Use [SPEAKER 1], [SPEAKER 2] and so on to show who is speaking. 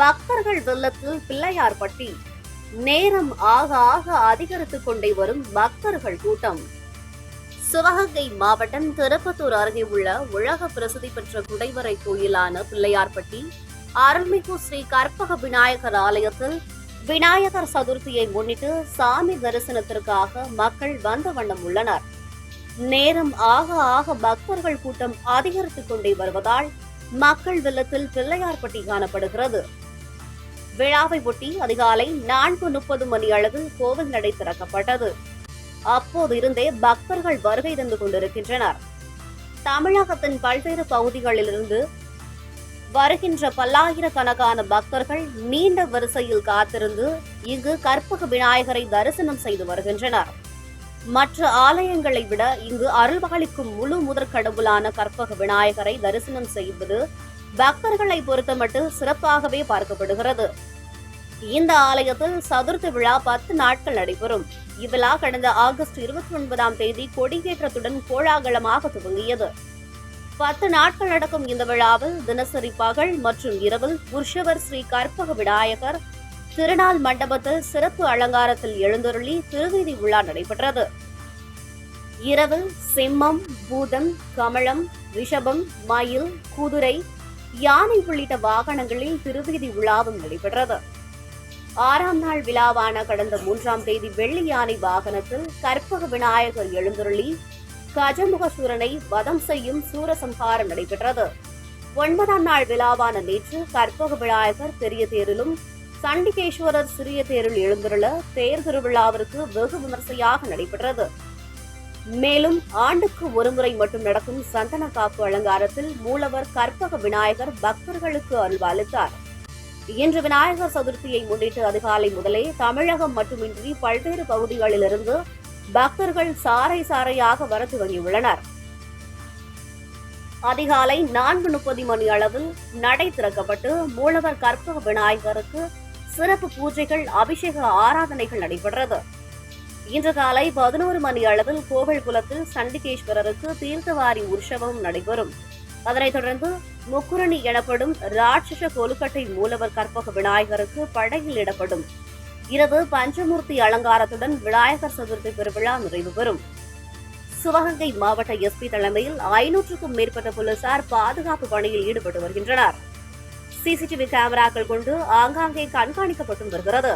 [SPEAKER 1] பக்தர்கள் வெள்ளத்தில் பிள்ளையார்பட்டி. நேரம் ஆக ஆக அதிகரித்துக் கொண்டே வரும் பக்தர்கள் கூட்டம். சிவகங்கை மாவட்டம் திருப்பத்தூர் அருகே உள்ள உலக பிரசித்தி பெற்ற குடைவரை கோயிலான பிள்ளையார்பட்டி அருள்மிகு ஸ்ரீ கற்பக விநாயகர் ஆலயத்தில் விநாயகர் சதுர்த்தியை முன்னிட்டு சாமி தரிசனத்திற்காக மக்கள் வந்த வண்ணம் உள்ளனர். நேரம் ஆக ஆக பக்தர்கள் கூட்டம் அதிகரித்துக் கொண்டே வருவதால் மக்கள் வெள்ளத்தில் பிள்ளையார்பட்டி காணப்படுகிறது. விழாவை ஒட்டி அதிகாலை நான்கு முப்பது மணி அளவில் கோவில் நடை திறக்கப்பட்டது. அப்போது இருந்தே பக்தர்கள் வருகை தந்து கொண்டிருக்கின்றனர். தமிழகத்தின் பல்வேறு பகுதிகளிலிருந்து வருகின்ற பல்லாயிரக்கணக்கான பக்தர்கள் நீண்ட வரிசையில் காத்திருந்து இங்கு கற்பக விநாயகரை தரிசனம் செய்து வருகின்றனர். மற்ற ஆலயங்களை விட இங்கு அருள்பாலிக்கும் முழு முதற் கடவுளான கற்பக விநாயகரை தரிசனம் செய்வது பக்தர்களை பொறுத்தமட்டு சிறப்பாகவே பார்க்கப்படுகிறது. இந்த ஆலயத்தில் சதுர்த்தி விழா பத்து நாட்கள் நடைபெறும். இவ்விழா கடந்த ஆகஸ்ட் இருபத்தி ஒன்பதாம் தேதி கொடியேற்றத்துடன் கோலாகலமாக துவங்கியது. பத்து நாட்கள் நடக்கும் இந்த விழாவில் தினசரி பகல் மற்றும் இரவில் உற்சவர் ஸ்ரீ கற்பக விநாயகர் திருநாள் மண்டபத்தில் சிறப்பு அலங்காரத்தில் எழுந்தருளி திருவீதி விழா நடைபெற்றது. இரவு சிம்மம் பூதம் கமலம் ரிஷபம் மயில் குதிரை யானை உள்ளிட்ட வாகனங்களில் திருவீதி விழாவும் நடைபெற்றது. ஆறாம் நாள் விழாவான கடந்த மூன்றாம் தேதி வெள்ளி யானை வாகனத்தில் கற்பக விநாயகர் எழுந்தருளி கஜமுகசூரனை வதம் செய்யும் சூரசம்ஹாரம் நடைபெற்றது. ஒன்பதாம் நாள் விழாவான நேற்று கற்பக விநாயகர் பெரிய தேரிலும் சண்டிகேஸ்வரர் சிறிய தேரில் எழுந்துள்ள தேர் திருவிழாவிற்கு வெகு விமர்சையாக நடைபெற்றது. மேலும் ஆண்டுக்கு ஒருமுறை மட்டும் நடக்கும் சந்தன காப்பு அலங்காரத்தில் மூலவர் கற்பக விநாயகர் பக்தர்களுக்கு அருள்பாலித்தார் இன்று விநாயகர் சதுர்த்தியை முன்னிட்டு அதிகாலை முதலே தமிழகம் மட்டுமின்றி பல்வேறு பகுதிகளிலிருந்து பக்தர்கள் சாறை சாறையாக வர துவங்கியுள்ளனர். அதிகாலை நான்கு முப்பது மணி அளவில் நடை திறக்கப்பட்டு மூலவர் கற்பக விநாயகருக்கு சிறப்பு பூஜைகள் அபிஷேக ஆராதனைகள் நடைபெற்றது. இன்று காலை பதினோரு மணி அளவில் கோவில் குலத்தில் சண்டிகேஸ்வரருக்கு தீர்த்தவாரி உற்சவம் நடைபெறும். அதனைத் தொடர்ந்து முக்குரணி எனப்படும் ராட்சச கொலுக்கட்டை மூலவர் கற்பக விநாயகருக்கு படையில் இடப்படும். இரவு பஞ்சமூர்த்தி அலங்காரத்துடன் விநாயகர் சதுர்த்தி பெருவிழா நிறைவு பெறும். சிவகங்கை மாவட்ட எஸ்பி தலைமையில் ஐநூற்றுக்கும் மேற்பட்ட போலீசார் பாதுகாப்பு பணியில் ஈடுபட்டு வருகின்றனர். சிசிடிவி கேமராக்கள் கொண்டு ஆங்காங்கே கண்காணிக்கப்பட்டு வருகிறது.